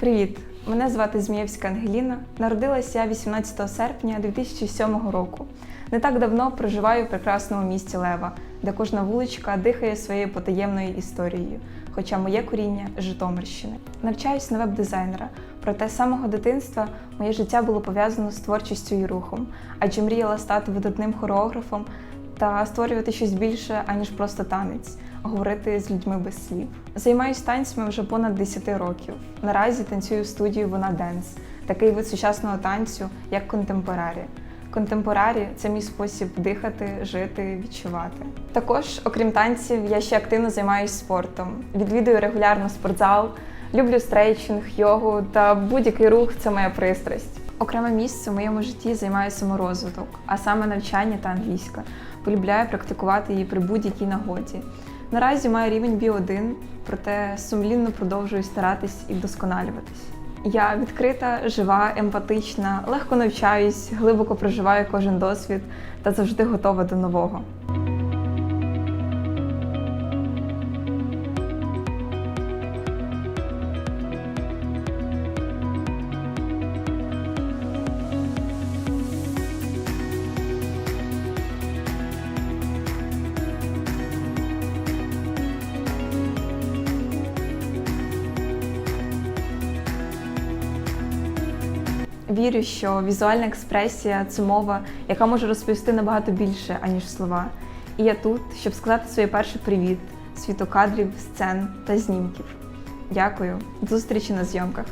Привіт! Мене звати Змієвська Ангеліна. Народилася я 18 серпня 2007 року. Не так давно проживаю в прекрасному місті Лева, де кожна вуличка дихає своєю потаємною історією. Хоча моє коріння Житомирщини. Навчаюсь на веб-дизайнера, проте з самого дитинства моє життя було пов'язано з творчістю і рухом, адже мріяла стати видатним хореографом та створювати щось більше, аніж просто танець, говорити з людьми без слів. Займаюсь танцями вже понад 10 років. Наразі танцюю в студії Вона Денс, такий вид сучасного танцю, як контемпорарі. Контемпорарі це мій спосіб дихати, жити, відчувати. Також, окрім танців, я ще активно займаюся спортом. Відвідую регулярно спортзал, люблю стрейчинг, йогу та будь-який рух це моя пристрасть. Окреме місце в моєму житті займає саморозвиток, а саме навчання та англійська. Полюбляю практикувати її при будь-якій нагоді. Наразі маю рівень B1, проте сумлінно продовжую старатись і вдосконалюватись. Я відкрита, жива, емпатична, легко навчаюсь, глибоко проживаю кожен досвід та завжди готова до нового. Вірю, що візуальна експресія це мова, яка може розповісти набагато більше, аніж слова. І я тут, щоб сказати своє перше привіт, світокадрів, сцен та знімків. Дякую, до зустрічі на зйомках.